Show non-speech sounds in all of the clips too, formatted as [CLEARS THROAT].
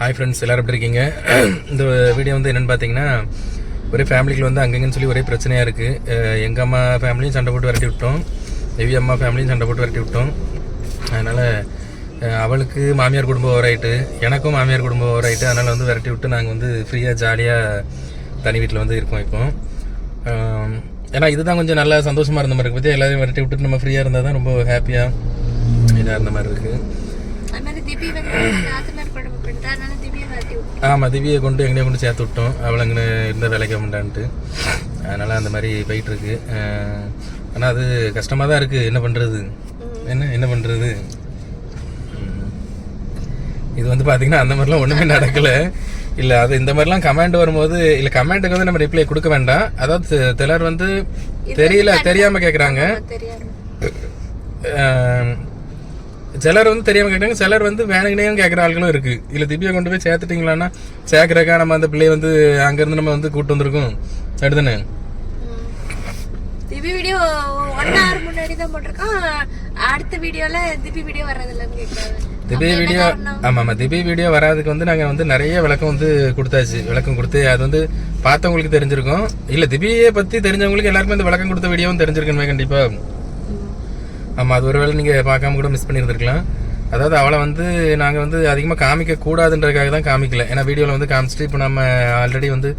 Hi friends எல்லோரும் எப்படி இருக்கீங்க? [CLEARS THROAT] இந்த வீடியோ வந்து என்னன்னு பார்த்தீங்கன்னா ஒரே ஃபேமிலிக்குள்ள வந்து அங்கங்கன்னு சொல்லி ஒரே பிரச்சனையாக இருக்குது எங்கள் அம்மா ஃபேமிலியும் சண்டை போட்டு விரட்டி விட்டோம். எவி அம்மா ஃபேமிலியும் சண்டை போட்டு விரட்டி விட்டோம். அதனால் அவளுக்கு மாமியார் குடும்பம் ஓவராயிட்டு எனக்கும் மாமியார் குடும்பம் ஓவராயிட்டு அதனால் வந்து விரட்டி விட்டு நாங்கள் வந்து ஃப்ரீயாக ஜாலியாக தனி வீட்டில் வந்து இருக்கோம் இப்போ. ஏன்னா இதுதான் கொஞ்சம் நல்லா சந்தோஷமாக இருந்த மாதிரி இருக்குது பற்றி எல்லாரையும் விரட்டி விட்டுட்டு நம்ம ஃப்ரீயாக இருந்தால் தான் ரொம்ப ஹாப்பியாக இதாக இருந்த மாதிரி இருக்குது அது மாதிரி திபி வந்து நாத்தனார் குடும்பம் பண்ணிட்டு அதனால திபியை மாட்டி விட்டோம் ஆமாம் திவ்யை கொண்டு எங்கேயோ கொண்டு சேர்த்து விட்டோம். அவளை அங்கே இருந்த வேலைக்கு வேண்டான்ட்டு அதனால் அந்த மாதிரி போயிட்டு இருக்கு. ஆனால் அது கஷ்டமாக தான் இருக்குது என்ன பண்ணுறது என்ன என்ன பண்ணுறது இது வந்து பார்த்தீங்கன்னா அந்த மாதிரிலாம் ஒன்றுமே நடக்கலை. இல்லை அது இந்த மாதிரிலாம் கமெண்ட் வரும்போது இல்லை கமெண்ட்டுக்கு வந்து நம்ம ரிப்ளை கொடுக்க வேண்டாம். அதாவது சிலர் வந்து தெரியல தெரியாமல் கேட்குறாங்க சிலர் வந்து தெரியாம கேட்டாங்க சிலர் வந்து வேணுங்கனையும் கேட்குற ஆட்களும் இருக்கு. இல்ல திவ்யா கொண்டு போய் சேர்த்துட்டீங்களான்னா சேர்க்கறக்கா நம்ம அந்த பிள்ளைய வந்து அங்கிருந்து நம்ம வந்து கூட்டு வந்திருக்கோம். அடுத்தானே திபி வீடியோ ஒன் ஹவர் முன்னாடி தான் போட்டிருக்கோம் அடுத்த வீடியோல திபி வீடியோ வர்றதில்லன்னு கேட்குறாங்க திபி வீடியோ ஆமா ஆமா. திபி வீடியோ வராதுக்கு வந்து நாங்க வந்து நிறைய விளக்கம் வந்து கொடுத்தாச்சு. விளக்கம் கொடுத்து அது வந்து பார்த்தவங்களுக்கு தெரிஞ்சிருக்கும். இல்ல திபியை பத்தி தெரிஞ்சவங்களுக்கு எல்லாருக்கும் இந்த விளக்கம் கொடுத்த வீடியோவும் தெரிஞ்சிருக்கணுமே கண்டிப்பா. ஆமாம் அது ஒருவேளை நீங்கள் பார்க்காம கூட மிஸ் பண்ணியிருந்திருக்கலாம் அதாவது அவளை வந்து நாங்கள் வந்து அதிகமாக காமிக்க கூடாதுன்றதுக்காக தான் காமிக்கல. ஏன்னா வீடியோவில் வந்து காமிச்சிட்டு இப்போ நம்ம ஆல்ரெடி வந்து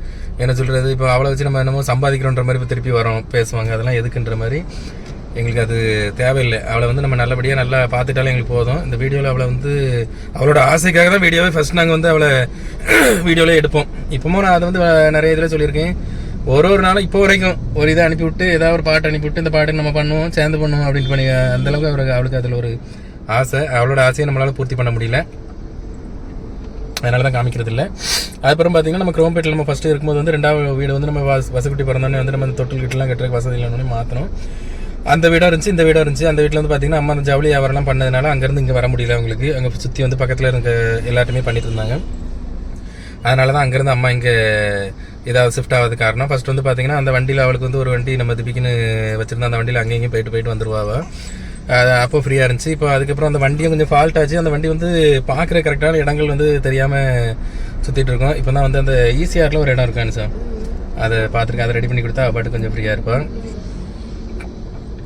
என்ன சொல்கிறது இப்போ அவளை வச்சு நம்ம என்னமோ சம்பாதிக்கிறோன்ற மாதிரி இப்போ திருப்பி வரோம் பேசுவாங்க. அதெல்லாம் எதுக்குன்ற மாதிரி எங்களுக்கு அது தேவையில்லை. அவளை வந்து நம்ம நல்லபடியாக நல்லா பார்த்துட்டாலே எங்களுக்கு போதும். இந்த வீடியோவில் அவளை வந்து அவளோட ஆசைக்காக தான் வீடியோவே ஃபர்ஸ்ட் நாங்கள் வந்து அவளை [CLEARS THROAT] வீடியோவிலே எடுப்போம். இப்போமோ நான் அதை வந்து நிறைய இதில் சொல்லியிருக்கேன். ஒரு ஒரு நாளும் இப்போ வரைக்கும் ஒரு இதை அனுப்பிவிட்டு ஏதாவது ஒரு பாட்டு அனுப்பிவிட்டு இந்த பாட்டு நம்ம பண்ணுவோம் சேர்ந்து பண்ணுவோம் அப்படின்னு பண்ணி அந்தளவுக்கு அவருக்கு அவளுக்கு அதில் ஒரு ஆசை. அவளோட ஆசையை நம்மளால் பூர்த்தி பண்ண முடியல. அதனால தான் காமிக்கிறது இல்லை. அதுக்கப்புறம் பார்த்தீங்கன்னா நம்ம குரோம்பேட்டில் நம்ம ஃபஸ்ட்டு இருக்கும்போது வந்து ரெண்டாவது வீடு வந்து நம்ம வச வசக்குட்டி பிறந்தோடனே வந்து நம்ம அந்த தொட்டில் கிட்டலாம் கட்டுறதுக்கு வசதி இல்லைன்னு மாற்றணும் அந்த வீடாக இருந்துச்சு இந்த வீடாக இருந்துச்சு. அந்த வீட்டில் வந்து பார்த்தீங்கன்னா அம்மா அந்த ஜவுளி வியாபாரம்லாம் பண்ணதுனால அங்கேருந்து இங்கே வர முடியல அவங்களுக்கு. அங்கே சுற்றி வந்து பக்கத்தில் இருக்க எல்லாருமே பண்ணிட்டு இருந்தாங்க. அதனால தான் அங்கேருந்து அம்மா இங்கே ஏதாவது ஷிஃப்ட் ஆகாத காரணம். ஃபஸ்ட் வந்து பார்த்தீங்கன்னா அந்த வண்டியில் அவளுக்கு வந்து ஒரு வண்டி நம்ம திப்பிக்குன்னு வச்சிருந்தா அந்த வண்டியில் அங்கேயும் போயிட்டு போயிட்டு வந்துருவாவா அது அப்போ ஃப்ரீயாக இருந்துச்சு. இப்போ அதுக்கப்புறம் அந்த வண்டியும் கொஞ்சம் ஃபால்ட் ஆச்சு. அந்த வண்டி வந்து பார்க்குற கரெக்டான இடங்கள் வந்து தெரியாமல் சுற்றிட்டு இருக்கோம். இப்போ தான் வந்து அந்த ஈசிஆரில் ஒரு இடம் இருக்கான்னு சார் அதை பார்த்துருக்கேன். அதை ரெடி பண்ணி கொடுத்தா பாட்டு கொஞ்சம் ஃப்ரீயாக இருப்பேன்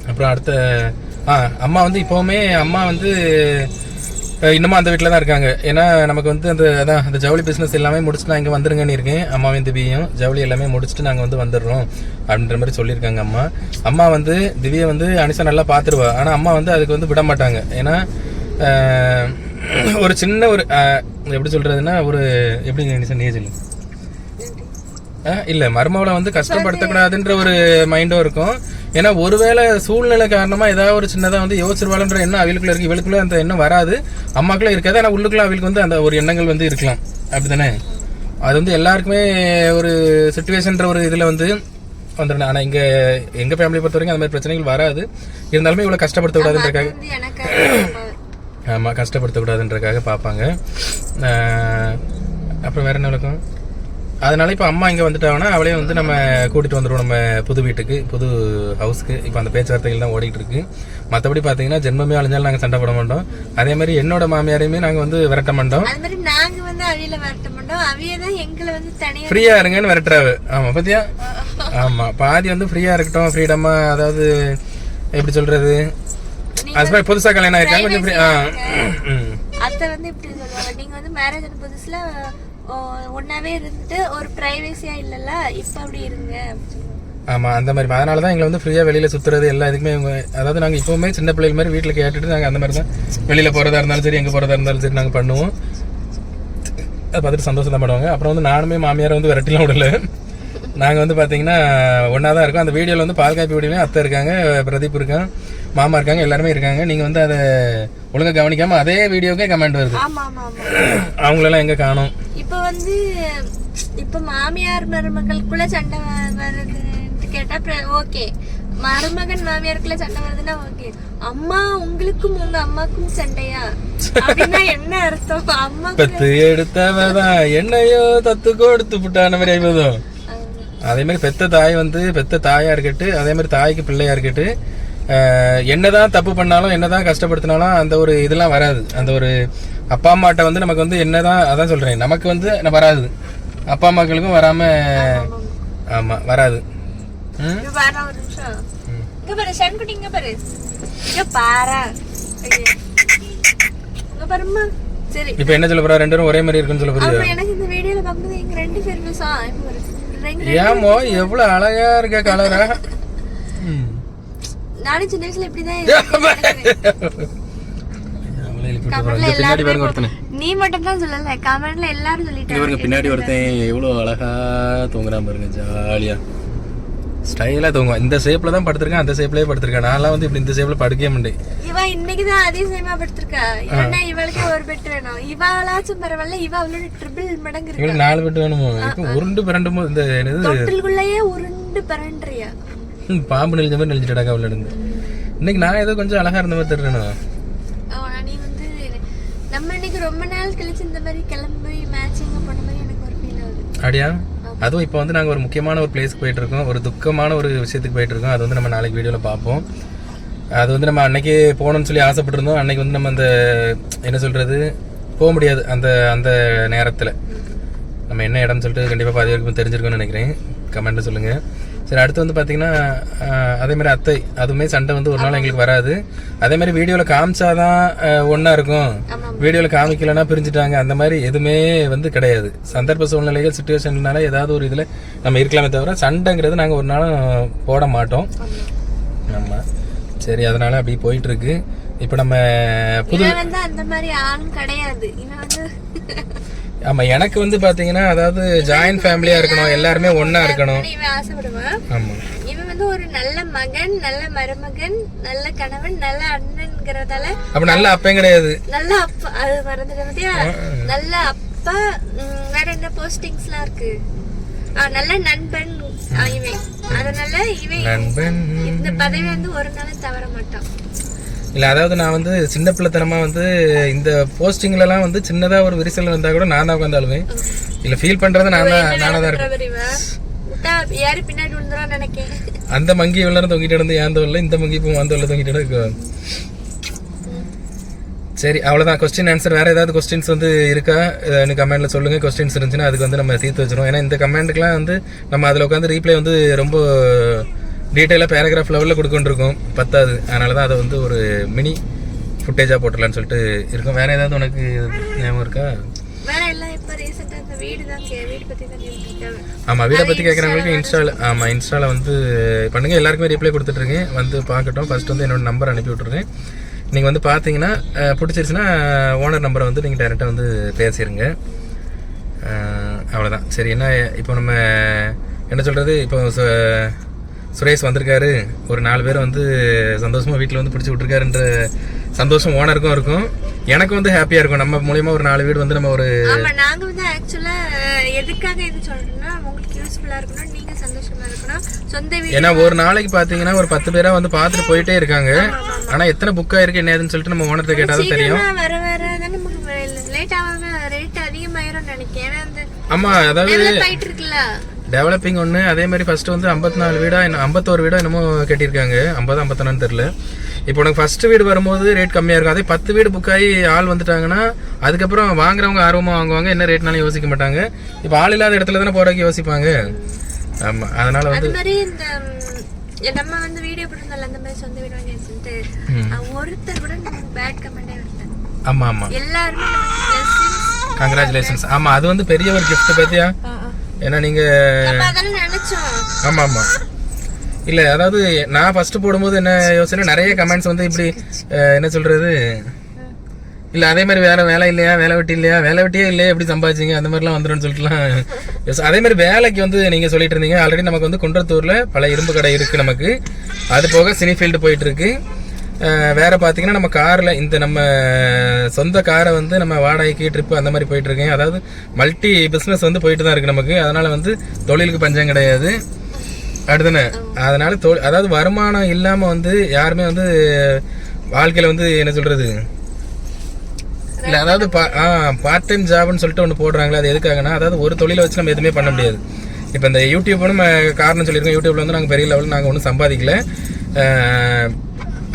அப்புறம் அடுத்த ஆ அம்மா வந்து இப்போவுமே அம்மா வந்து இன்னமும் அந்த வீட்டில் தான் இருக்காங்க. ஏன்னா நமக்கு வந்து அந்த அதான் அந்த ஜவுளி பிஸ்னஸ் எல்லாமே முடிச்சுட்டு நான் இங்கே வந்துருங்கன்னு இருக்கேன். அம்மாவையும் திவியும் ஜவுளி எல்லாமே முடிச்சுட்டு நாங்கள் வந்து வந்துடுறோம் அப்படின்ற மாதிரி சொல்லியிருக்காங்க அம்மா. அம்மா வந்து திவியை வந்து அனிஷா நல்லா பார்த்துருவா. ஆனால் அம்மா வந்து அதுக்கு வந்து விட மாட்டாங்க. ஏன்னா ஒரு சின்ன ஒரு எப்படி சொல்கிறதுன்னா ஒரு எப்படி அனிசா நீ சொல்லு. இல்ல மருமவளை வந்து கஷ்டப்படுத்தக்கூடாதுன்ற ஒரு மைண்டும் இருக்கும். ஏன்னா ஒருவேளை சூழ்நிலை காரணமா ஏதாவது ஒரு சின்னதா வந்து யோசிச்சிருவாளுன்ற எண்ணம் அவளுக்குள்ள இருக்கு. இவளுக்குள்ள அந்த எண்ணம் வராது. அம்மாக்குள்ள இருக்காது. ஆனா உள்ளுக்குள்ள அவளுக்கு வந்து அந்த ஒரு எண்ணங்கள் வந்து இருக்கலாம். அப்படிதானே? அது வந்து எல்லாருக்குமே ஒரு சுச்சுவேஷன்ற ஒரு இதுல வந்து வந்துடணும். ஆனா இங்க எங்க ஃபேமிலி பொறுத்த வரைக்கும் அந்த மாதிரி பிரச்சனைகள் வராது. இருந்தாலுமே இவ்வளவு கஷ்டப்படுத்தக்கூடாதுன்றக்காக ஆமாம் கஷ்டப்படுத்தக்கூடாதுன்றக்காக பார்ப்பாங்க. அப்புறம் வேற என்ன விளக்கம்? அதனால இப்போ அம்மா இங்கே வந்துட்டாங்கன்னா அவளே வந்து நம்ம கூட்டிட்டு வந்துடுவோம் நம்ம புது வீட்டுக்கு புது ஹவுஸ்க்கு இப்போ அந்த பேச்சுவார்த்தைகள் தான் ஓடிட்டு இருக்கு. மற்றபடி பார்த்தீங்கன்னா ஜென்மமே அழிஞ்சாலும் நாங்கள் சண்டை போட மாட்டோம். அதே மாதிரி என்னோட மாமியாரையுமே நாங்கள் வந்து விரட்ட மாட்டோம். அது மாதிரி நாங்க வந்து அழியில வரட்ட மாட்டோம். அவிய தான் எங்களை வந்து தனியா ஃப்ரீயா இருங்கன்னு விரட்டுறாவு ஆமா பாத்தியா? [LAUGHS] ஆமா. பாதி வந்து ஃப்ரீயா இருக்கட்டும் ஃப்ரீடமா அதாவது எப்படி சொல்றது? அது மாதிரி புதுசா கல்யாணம் ஆயிருக்காங்க கொஞ்சம் free- ஆ. [CLEARS THROAT] அத்தை வந்து இப்படி சொல்லுவாங்க. நீங்க வந்து மேரேஜ் புதுசுல ஓ, இருந்துட்டு ஒரு பிரைவேசியா இல்லைல்ல? இப்ப அப்படி இருங்க. ஆமாம் அந்த மாதிரி. அதனால தான் எங்களை வந்து ஃப்ரீயாக வெளியில் சுற்றுறது எல்லா இதுக்குமே இவங்க அதாவது நாங்கள் இப்போவுமே சின்ன பிள்ளைகள் மாதிரி வீட்டில் கேட்டுட்டு நாங்கள் அந்த மாதிரி தான் வெளியில் போகிறதா இருந்தாலும் சரி எங்கே போகிறதா இருந்தாலும் சரி நாங்கள் பண்ணுவோம். அதை பார்த்துட்டு சந்தோஷம் தான் பண்ணுவாங்க அப்புறம் வந்து நானுமே மாமியாரை வந்து விரட்டிலாம் விடல. நாங்க வந்து பாத்தீங்கன்னா ஒண்ணா தான் இருக்கோம். அந்த வீடியோல வந்து பால் காப்பி வீடியோலயும் அத்தை இருக்காங்க பிரதீப் இருக்கான் மாமா இருக்காங்க எல்லாருமே இருக்காங்க. நீங்க வந்து அதை ஒழுங்கா கவனிக்காம அதே வீடியோக்கே கமெண்ட் வருது. அவங்களெல்லாம் எங்க காணோம்? இப்ப வந்து இப்ப மாமியார் மருமகளுக்குள்ள சண்டை வருதுன்னு கேட்டா ஓகே மருமகன் மாமியாருக்குள்ள சண்டை வருதுன்னா ஓகே அம்மா உங்களுக்கும் உங்க அம்மாக்கும் சண்டையா? அப்படின்னா என்ன அர்த்தம்? அம்மா பத்து எடுத்தவதான். என்னையோ தத்து கொடுத்து புட்டான மாதிரி ஆயிப்போதும் அதே மாதிரி பெத்த தாய் வந்து பெத்த தாயா இருக்கட்டு அதே மாதிரி தாய்க்கு பிள்ளையா இருக்கட்டு என்னதான் தப்பு பண்ணாலும் என்னதான் கஷ்டப்படுத்தினாலும் அந்த ஒரு இதெல்லாம் வராது. அந்த ஒரு அப்பா அம்மாட்ட வந்து நமக்கு வந்து என்னதான் அதான் சொல்றேன். நமக்கு வந்து வராது. அப்பா அம்மாக்களுக்கும் வராம ஆமா வராது. இப்ப என்ன சொல்ல போறா? ரெண்டு பேரும் ஒரே மாதிரி இருக்குன்னு சொல்ல அப்புறம் எனக்கு இந்த வீடியோல பார்க்கும்போது எங்க ரெண்டு பேருமே ஏமோ எவ்வளவு அழகா இருக்க கலரா. நானும் சின்ன வயசுல இப்படிதான் நீ மட்டும் தான் சொல்லல கமெண்ட்ல எல்லாரும் சொல்லிட்டாங்க. பின்னாடி ஒருத்தன் எவ்வளவு அழகா தூங்குறான் பாருங்க ஜாலியா. ஸ்டைலா தூங்குவான். இந்த ஷேப்ல தான் படுத்திருக்கேன் அந்த ஷேப்லயே படுத்திருக்கேன். நான்லாம் வந்து இப்படி இந்த ஷேப்ல படுக்கவே மாட்டேன். இவ இன்னைக்கு தான் அதிசயமா படுத்திருக்கா. இல்லன்னா இவளுக்கே ஒரு பெட் வேணும். இவளாச்சும் பரவாயில்ல இவ அவளோட ட்ரிபிள் மடங்கு இருக்கு. இவளுக்கு நாலு பெட்டு வேணுமோ? இப்போ உருண்டு பிறண்டுமோ இந்த என்னது? தொட்டிலுக்குள்ளேயே உருண்டு பரண்டியா ம், பாம்பு நெளிஞ்ச மாதிரி நெளிஞ்சிட்டாக்கா அவள இருந்து. இன்னைக்கு நான் ஏதோ கொஞ்சம் அழகா இருந்த மாதிரி தெரியும் நீ வந்து நம்ம இன்னைக்கு ரொம்ப நாள் கழிச்சு இந்த மாதிரி கிளம்பி மேட்சிங் பண்ண மாதிரி எனக்கு ஒரு ஃபீல் ஆகுது. அப்படியா? அதுவும் இப்போ வந்து நாங்கள் ஒரு முக்கியமான ஒரு பிளேஸ்க்கு போயிட்டுருக்கோம். ஒரு துக்கமான ஒரு விஷயத்துக்கு போயிட்டுருக்கோம். அது வந்து நம்ம நாளைக்கு வீடியோவில் பார்ப்போம். அது வந்து நம்ம அன்னைக்கு போகணும்னு சொல்லி ஆசைப்பட்டிருந்தோம். அன்னைக்கு வந்து நம்ம அந்த என்ன சொல்கிறது போக முடியாது அந்த அந்த நேரத்தில். நம்ம என்ன இடம்னு சொல்லிட்டு கண்டிப்பாக பாதி வரைக்கும் தெரிஞ்சிருக்கோம்னு நினைக்கிறேன். கமெண்ட்டில் சொல்லுங்கள் சரி அடுத்து வந்து பார்த்தீங்கன்னா அதேமாதிரி அதே மாதிரி அத்தை அதுவுமே சண்டை வந்து ஒரு நாள் எங்களுக்கு வராது. அதே மாதிரி வீடியோவில் காமிச்சாதான் ஒன்றா இருக்கும். வீடியோவில் காமிக்கலன்னா பிரிஞ்சுட்டாங்க. அந்த மாதிரி எதுவுமே வந்து கிடையாது. சந்தர்ப்ப சூழ்நிலைகள் சுச்சுவேஷன்னால ஏதாவது ஒரு இதில் நம்ம இருக்கலாமே தவிர சண்டைங்கிறது நாங்கள் ஒரு நாளும் போட மாட்டோம். ஆமாம் சரி அதனால அப்படி போயிட்டு இருக்கு இப்போ நம்ம புது அந்த மாதிரி ஆளும் கிடையாது. ஆமாம் எனக்கு வந்து பார்த்தீங்கன்னா அதாவது ஜாயின்ட் ஃபேமிலியாக இருக்கணும் எல்லாருமே ஒன்றா இருக்கணும். ஆசைப்படுவான். ஆமாம் இவன் வந்து ஒரு நல்ல மகன் நல்ல மருமகன் நல்ல கணவன் நல்ல அண்ணன்ங்கிறதால அப்போ நல்ல அப்பயும் கிடையாது. நல்ல அப்பா அது மறந்துட்ட நல்ல அப்பா வேற என்ன போஸ்டிங்ஸ்லாம் இருக்கு? நல்ல நண்பன் இவன். அதனால இவன் நண்பன். இந்த பதவி வந்து ஒரு நாளும் தவற மாட்டான். இல்லை அதாவது நான் வந்து சின்ன பிள்ளைத்தனமா வந்து இந்த போஸ்டிங்லலாம் வந்து சின்னதாக ஒரு விரிசல் இருந்தால் கூட நான் தான் உட்காந்தாலுவேன் இல்லை ஃபீல் பண்ணுறது நான் தான் நானாக தான் நினைக்கேன். அந்த மங்கி இவ்வளோ தொங்கிட்டு இருந்து ஏன் தோல்ல? இந்த மங்கி இப்போ அந்த தொங்கிட்டு இருக்கு. சரி அவ்வளோதான் கொஸ்டின் ஆன்சர் வேற ஏதாவது கொஸ்டின்ஸ் வந்து இருக்கா? எனக்கு கமெண்ட்ல சொல்லுங்க. கொஸ்டின்ஸ் இருந்துச்சுன்னா அதுக்கு வந்து நம்ம தீர்த்து வச்சிரும் ஏன்னா இந்த கமெண்ட்டுக்குலாம் வந்து நம்ம அதில் உட்காந்து ரீப்ளை வந்து ரொம்ப டீட்டெயிலாக பேராகிராஃப் லெவலில் கொடுக்கொண்டிருக்கோம். பத்தாது. அதனால தான் அதை வந்து ஒரு மினி ஃபுட்டேஜாக போட்டுடலான்னு சொல்லிட்டு இருக்கும். வேற ஏதாவது உனக்கு ஞாபகம் இருக்கா? ஆமாம் வீடை பற்றி கேட்குறவங்களுக்கு இன்ஸ்டாவில் ஆமாம் இன்ஸ்டாவில் வந்து பண்ணுங்கள் எல்லாருக்குமே ரிப்ளை கொடுத்துட்ருக்கேன். வந்து பார்க்கட்டும். ஃபர்ஸ்ட் வந்து என்னோட நம்பர் அனுப்பி விட்ருங்க நீங்கள் வந்து பார்த்தீங்கன்னா பிடிச்சிருச்சுன்னா ஓனர் நம்பரை வந்து நீங்கள் டேரெக்டாக வந்து பேசிடுங்க அஹ், அவ்வளவுதான். சரி என்ன இப்போ நம்ம என்ன சொல்கிறது இப்போ சுரேஷ் வந்திருக்காரு. ஒரு நாலு பேர் வந்து சந்தோஷமாக வீட்டில் வந்து பிடிச்சி விட்ருக்காருன்ற சந்தோஷம் ஓனருக்கும் இருக்கும். எனக்கு வந்து ஹாப்பியாக இருக்கும். நம்ம மூலியமா ஒரு நாலு வீடு வந்து நம்ம ஒரு ஆமா நாங்க வந்து ஆக்சுவலா எதுக்காக இது சொல்றோம்னா உங்களுக்கு யூஸ்ஃபுல்லா இருக்கணும் நீங்க சந்தோஷமா இருக்கணும். சொந்த வீடு ஏன்னா ஒரு நாளைக்கு பாத்தீங்கன்னா ஒரு பத்து பேரா வந்து பார்த்துட்டு போயிட்டே இருக்காங்க. ஆனா எத்தனை புக் ஆயிருக்கு என்ன ஏதுன்னு சொல்லிட்டு நம்ம ஓனர்கிட்ட கேட்டாதான் தெரியும். வர வர தானே லேட் ஆகாம ரேட் அதிகமாயிரும் நினைக்கிறேன். ஏன்னா அந்த ஆமா அதாவது டெவலப்பிங் ஒன்று அதே மாதிரி ஃபர்ஸ்ட் வந்து ஐம்பத்தி நாலு வீடா என்ன ஐம்பத்தோரு வீடா என்னமோ கட்டியிருக்காங்க. ஐம்பது ஐம்பத்தொன்னு தெரியல. இப்போ உனக்கு ஃபர்ஸ்ட் வீடு வரும்போது ரேட் கம்மியாக இருக்கும். அதே பத்து வீடு புக் ஆகி ஆள் வந்துட்டாங்கன்னா அதுக்கப்புறம் வாங்குறவங்க ஆர்வமாக வாங்குவாங்க. என்ன ரேட்னாலும் யோசிக்க மாட்டாங்க. இப்போ ஆள் இல்லாத இடத்துல தானே போறதுக்கு யோசிப்பாங்க. ஆமாம் அதனால வந்து நம்ம வந்து வீடியோ போட்டிருந்தோம்ல அந்த மாதிரி சொந்த வீடு வாங்கி வச்சுட்டு அஹ், ஒருத்தர் கூட நமக்கு பேட் கமெண்டே வரல ஆமாம் ஆமாம் எல்லாருமே நமக்கு blessings. கங்க்ராச்சுலேஷன்ஸ் ஆமாம் அது வந்து பெரிய ஒரு gift பத்தியா. ஏன்னா நீங்கள் நம்ம அதெல்லாம் நினைச்சோம். ஆமா ஆமா இல்ல அதாவது நான் ஃபர்ஸ்ட் போடும்போது என்ன யோசனை? நிறைய கமெண்ட்ஸ் வந்து இப்படி என்ன சொல்றது? இல்ல அதே மாதிரி வேலை வேலை இல்லையா? வேலை வெட்டி இல்லையா? வேலை வெட்டியே இல்லையா எப்படி சம்பாதிச்சீங்க? அந்த மாதிரிலாம் வந்துரும்னு சொல்லிட்டுலாம் யோசி- அதே மாதிரி வேலைக்கு வந்து நீங்க சொல்லிட்டு இருந்தீங்க. ஆல்ரெடி நமக்கு வந்து குன்றத்தூர்ல பல இரும்பு கடை இருக்கு நமக்கு. அது போக சினி ஃபீல்டு போயிட்டு இருக்கு. அஹ், வேறு பார்த்தீங்கன்னா நம்ம காரில் இந்த நம்ம சொந்த காரை வந்து நம்ம வாடகைக்கு ட்ரிப்பு அந்த மாதிரி போயிட்டுருக்கேன். அதாவது மல்டி பிஸ்னஸ் வந்து போயிட்டு தான் இருக்குது நமக்கு. அதனால் வந்து தொழிலுக்கு பஞ்சம் கிடையாது. அடுத்தன அதனால் தொ அதாவது வருமானம் இல்லாமல் வந்து யாருமே வந்து வாழ்க்கையில் வந்து என்ன சொல்கிறது இல்லை அதாவது பா பார்ட் டைம் ஜாப்னு சொல்லிட்டு ஒன்று போடுறாங்களே அது எதுக்காகனா அதாவது ஒரு தொழிலை வச்சு நம்ம எதுவுமே பண்ண முடியாது. இப்போ இந்த யூடியூப்னு நம்ம காரணம் சொல்லியிருக்கோம். யூடியூப்பில் வந்து நாங்கள் பெரிய லெவலில் நாங்கள் ஒன்றும் சம்பாதிக்கல.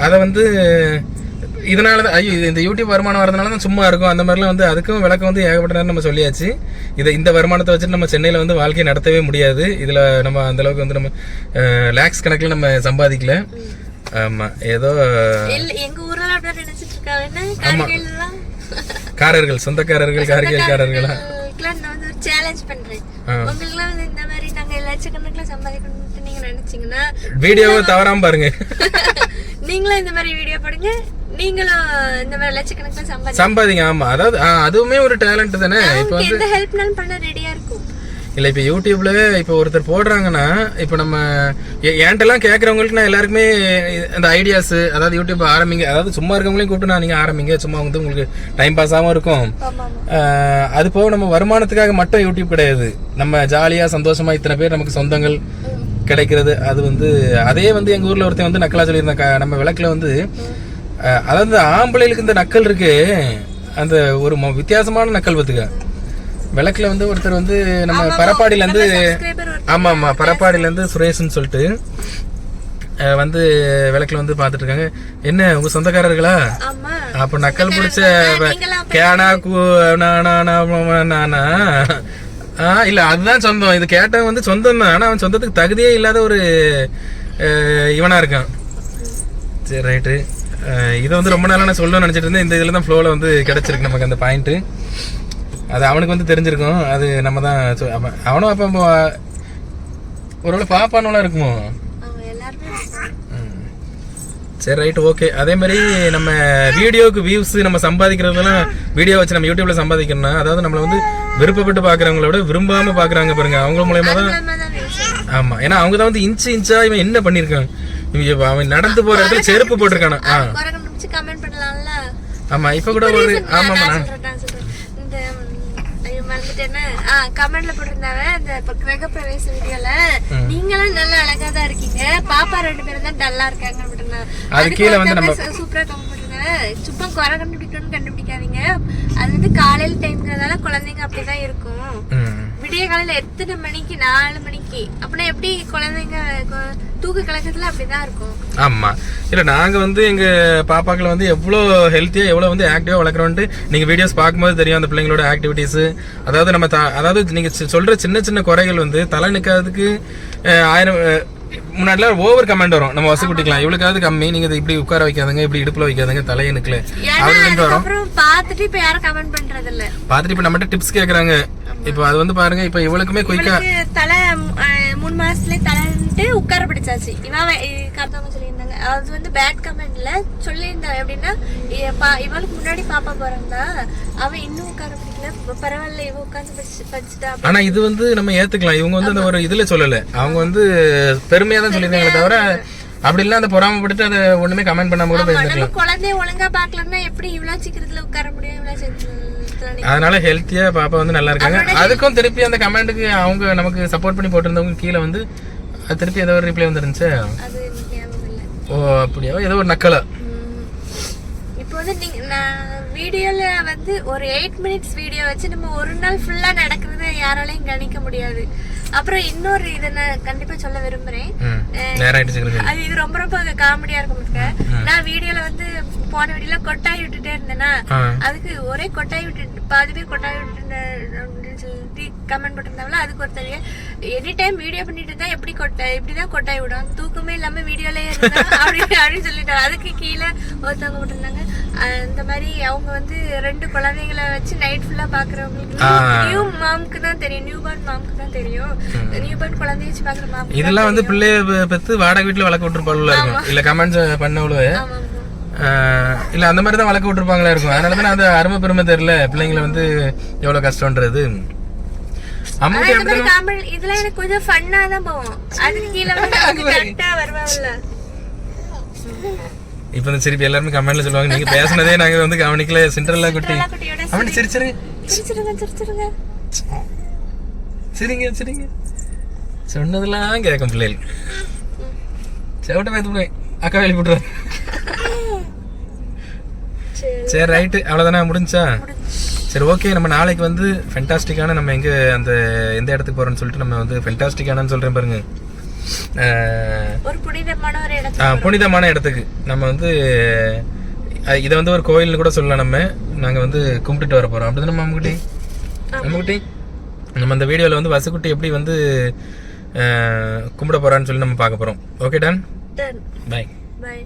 அதை வந்து இதனால தான் ஐயோ இது இந்த யூடியூப் வருமானம் வரதுனால தான் சும்மா இருக்கும். அந்த மாதிரிலாம் வந்து அதுக்கும் விளக்கம் வந்து ஏகப்பட்ட நேரம் நம்ம சொல்லியாச்சு. இதை இந்த வருமானத்தை வச்சுட்டு நம்ம சென்னையில் வந்து வாழ்க்கையை நடத்தவே முடியாது. இதில் நம்ம அந்த அளவுக்கு வந்து நம்ம லேக்ஸ் கணக்கில் நம்ம சம்பாதிக்கல. ஆமாம் ஏதோ கார்கில்லாம் காரர்கள் சொந்தக்காரர்கள் ஒரு சேலஞ்ச் பண்றேன். உங்களுக்குலாம் இந்த மாதிரி நாங்க லட்சக்கணக்குல சம்பாதிக்கணும்னு நீங்க நினைச்சீங்கன்னா வீடியோவை தவறாம பாருங்க. [LAUGHS] நீங்களும் இந்த மாதிரி வீடியோ போடுங்க. நீங்களும் இந்த மாதிரி லட்சக்கணக்குல சம்பாதி சம்பாதிங்க ஆமா. அதாவது அதுவுமே ஒரு டேலண்ட் தானே. இப்போ உங்களுக்கு எந்த ஹெல்ப்னாலும் பண்ண ரெடியா இருக்கும். இல்ல இப்ப யூடியூப்ல இப்ப ஒருத்தர் போடுறாங்கன்னா இப்ப நம்ம என்கிட்டலாம் கேக்குறவங்களுக்கு நான் எல்லாருக்குமே இந்த ஐடியாஸ் அதாவது யூடியூப் ஆரம்பிங்க அதாவது சும்மா இருக்கவங்களையும் கூப்பிட்டு நான் நீங்க ஆரம்பிங்க. சும்மா வந்து உங்களுக்கு டைம் பாஸ் ஆகாம இருக்கும். அது போக நம்ம வருமானத்துக்காக மட்டும் யூடியூப் கிடையாது. நம்ம ஜாலியா சந்தோஷமா இத்தனை பேர் நமக்கு சொந்தங்கள் கிடைக்கிறது. அது வந்து அதே வந்து எங்க ஊர்ல ஒருத்தன் வந்து நக்கலா சொல்லியிருந்தாங்க க- நம்ம விளக்குல வந்து அதாவது ஆம்பளைகளுக்கு இந்த நக்கல் இருக்கு அந்த ஒரு வித்தியாசமான நக்கல் பத்துக்க விளக்குல வந்து ஒருத்தர் வந்து நம்ம பரப்பாடியில இருந்து சப்ஸ்கிரைபர் ஆமா ஆமா பரப்பாடியில இருந்து சுரேஷ்னு சொல்லிட்டு வந்து விளக்குல வந்து பாத்துட்டு இருக்காங்க என்ன உங்க சொந்தக்காரர்களா? அப்ப நக்கல் பிடிச்ச கேனா கூ நானா இல்ல அதுதான் சொந்தம். இது கேட்டவன் வந்து சொந்தம் தான் ஆனா அவன் சொந்தத்துக்கு தகுதியே இல்லாத ஒரு இவனா இருக்கான். சரி ரைட்டு. இதை வந்து ரொம்ப நாளான நான் சொல்லணும்னு நினச்சிட்டு இருந்தேன். இந்த இதில் தான் ஃப்ளோவில் வந்து கிடச்சிருக்கு நமக்கு அந்த பாயிண்ட்டு அது அவனுக்கு வந்து தெரிஞ்சிருக்கும். அது நம்ம தான் அவன் அவனும் அப்போ ஒரு ஒருவேளை பாப்பானுலாம் இருக்குமோ? சரி ரைட் ஓகே அதே மாதிரி நம்ம வீடியோக்கு வியூஸ் நம்ம சம்பாதிக்கிறதெல்லாம் வீடியோ வச்சு நம்ம யூடியூப்ல சம்பாதிக்கணும்னா அதாவது நம்மள வந்து விருப்பப்பட்டு பாக்குறவங்கள விட விரும்பாம பாக்குறாங்க பாருங்க. அவங்க மூலயமா தான் மூலமா தான் views. ஆமா. ஏன்னா அவங்க தான் வந்து இன்ச்சு இன்ச்சா இவன் என்ன பண்ணிருக்கான்? இவன் அவன் நடந்து போற இடத்துல செருப்பு போட்டிருக்கானா? ஆ. குறை கண்டுபிடிச்சு கமெண்ட் பண்ணலாம்ல. ஆமா இப்ப கூட ஒரு ஆமா நான் ஆமா சொல்றேன், நான் சொல்றேன். இந்த ம், ஆ, கமெண்ட்ல போட்டிருந்தாங்க இந்த இப்ப கிரகப்பிரவேச வீடியோல. நீங்களும் நல்லா அழகா தான் இருக்கீங்க. பாப்பா ரெண்டு பேரும் தான் டல்லா இருக்காங்க அப்படின்னா. அது கீழே வந்து நம்ம சூப்பரா கமெண்ட் சும்மா குறை கண்டுபிடிக்கணும்னு கண்டுபிடிக்காதீங்க. அது வந்து காலையில டைம்ங்கிறதால குழந்தைங்க அப்படிதான் இருக்கும். விடிய காலையில எத்தனை மணிக்கு? நாலு மணிக்கு. அப்படின்னா எப்படி குழந்தைங்க தூக்க கலக்கத்துல அப்படிதான் இருக்கும். ஆமா. இல்ல நாங்க வந்து எங்க பாப்பாக்களை வந்து எவ்வளவு ஹெல்த்தியா எவ்வளவு வந்து ஆக்டிவா வளர்க்குறோன்ட்டு நீங்க வீடியோஸ் பார்க்கும்போது தெரியும் அந்த பிள்ளைங்களோட ஆக்டிவிட்டிஸ் அதாவது நம்ம த- அதாவது நீங்க சி- சொல்ற சின்ன சின்ன குறைகள் வந்து தலை நிக்காததுக்கு ஆயிரம் அஹ், முன்னாடிலாம் ஓவர் கமெண்ட் வரும். நம்ம வசதி குட்டிக்கலாம். இவளுக்காவது கம்மி. நீங்க இப்படி உட்கார வைக்காதங்க இப்படி இடுப்புல வைக்காதங்க தலையை நிக்கல. ஏன்னா அப்படின்னு வரும்? பார்த்துட்டு இப்ப யாரும் கமெண்ட் பண்றது இல்ல பார்த்துட்டு இப்ப நம்மகிட்ட டிப்ஸ் கேக்குறாங்க. இப்போ அது வந்து பாருங்க இப்ப இவளுக்குமே குயிக்கா தலை மூணு மாசத்துலயே தலைன்ட்டு உட்கார பிடிச்சாச்சு. இவன் காத்தவங்க சொல்லியிருந்தாங்க. அது வந்து பேட் கமெண்ட்ல சொல்லியிருந்தாங்க எப்படின்னா இவளுக்கு முன்னாடி பாப்பா பிறந்தா அவன் இன்னும் உட்கார பிடிக்கல. பரவாயில்ல இவ உட்காந்து படிச்சு படிச்சுட்டா அப்படி. ஆனா இது வந்து நம்ம ஏத்துக்கலாம். இவங்க வந்து அந்த ஒரு இதுல சொல்லல. அவங்க வந்து பெருமையா தான் சொல்லியிருக்காங்களே தவிர அப்படி இல்ல அந்த பொறாமப்பட்டு அதை ஒண்ணுமே கமெண்ட் பண்ணாம கூட இருந்துக்கலாம் குழந்தைய ஒழுங்கா பாக்கலன்னா எப்படி இவ்வளவு சீக்கிரத்துல உட்கார முடியும்? இவ்வளவு சீக்கிரத்துல அதனால ஹெல்த்தியா பாப்பா வந்து நல்லா இருக்காங்க. அதுக்கும் திருப்பி அந்த கமெண்ட்டுக்கு அவங்க நமக்கு சப்போர்ட் பண்ணி போட்டிருந்தவங்க கீழே வந்து திருப்பி ஏதோ ஒரு ரிப்ளை வந்துருந்துச்சு? ஓ அப்படியா? ஏதோ ஒரு நக்கலா. இப்போ வந்து நீங்க நான் வீடியோல வந்து ஒரு எயிட் மினிட்ஸ் வீடியோ வச்சு நம்ம ஒரு நாள் ஃபுல்லா நடக்கிறத யாராலையும் கணிக்க முடியாது. அப்புறம் இன்னொரு இதை நான் கண்டிப்பா சொல்ல விரும்புறேன். அது இது ரொம்ப ரொம்ப காமெடியா இருக்கும். நான் வீடியோல வந்து போன வீடியோல கொட்டாய் விட்டுட்டே இருந்தேனா ஆ. அதுக்கு ஒரே கொட்டாய் விட்டு பாதி பேர் கொட்டாய் விட்டு கமெண்ட் போட்டிருந்தாங்களா அதுக்கு ஒருத்தர் எனி டைம் வீடியோ பண்ணிட்டு இருந்தா எப்படி கொட்டாய் இப்படிதான் கொட்டாய் விடும். தூக்கமே இல்லாம வீடியோலயே இருந்தா அப்படி அப்படின்னு சொல்லிட்டாங்க. அதுக்கு கீழே ஒருத்தவங்க போட்டிருந்தாங்க அஹ் இந்த மாதிரி அவங்க வந்து ரெண்டு குழந்தைங்களை வச்சு நைட் ஃபுல்லா பாக்குறவங்களுக்கு. நியூ மாம்க்கு தான் தெரியும். நியூ பார்ன் மாம்க்கு தான் தெரியும். நியூ பார்ன் குழந்தைய வச்சு பாக்குற மாம் இதெல்லாம் வந்து பிள்ளைய பெத்து வாடகை வீட்டுல வளர்க்க விட்டுருப்பாள் இருக்கும். இல்ல கமெண்ட்ஸ் பண்ணவளு. ஆமா ஆமா. ஆஹ் இல்ல அந்த மாதிரி தான் வளர்க்க விட்டுருப்பாங்களா இருக்கும். அதனால தானே அந்த அருமை பெருமை தெரியல. பிள்ளைங்களை வந்து எவ்வளவு கஷ்டம்ன்றது. எனக்கு கொஞ்சம் ஃபன்னா தான் அதுக்கு கீழே வந்து [LAUGHS] வருவாங்கல்ல. இப்ப இந்த சிரிப்பு எல்லாருமே கமெண்ட்ல சொல்லுவாங்க நீங்க பேசுனதே நாங்க வந்து கவனிக்கல சென்ட்ரல்ல குட்டி. அவன் சிரிச்சிரு. சிரிச்சிருங்க சிரிச்சிருங்க. சரிங்க சரிங்க. சொன்னதெல்லாம் கேட்கும் பிள்ளைகள். செவட்ட போய் அக்கா போட்டுருவேன் [LAUGHS] சரி. சரி ரைட்டு அவ்வளோதானே முடிஞ்சா. சரி ஓகே நம்ம நாளைக்கு வந்து ஃபென்டாஸ்டிக்கான நம்ம எங்க அந்த எந்த இடத்துக்கு போறோம்னு சொல்லிட்டு நம்ம வந்து ஃபென்டாஸ்டிக்கானு சொல்றேன் பாருங்க. புனிதமான இடத்துக்கு நம்ம வந்து இதை வந்து ஒரு கோயில்னு கூட சொல்லலாம் நம்ம. நாங்கள் வந்து கும்பிட்டுட்டு வர போகிறோம் அப்படிதானே மாமக்குட்டி மாமக்குட்டி நம்ம அந்த வீடியோவில் வந்து வசுக்குட்டி எப்படி வந்து கும்பிட போகிறான்னு சொல்லி நம்ம பார்க்க போகிறோம் okay done done bye bye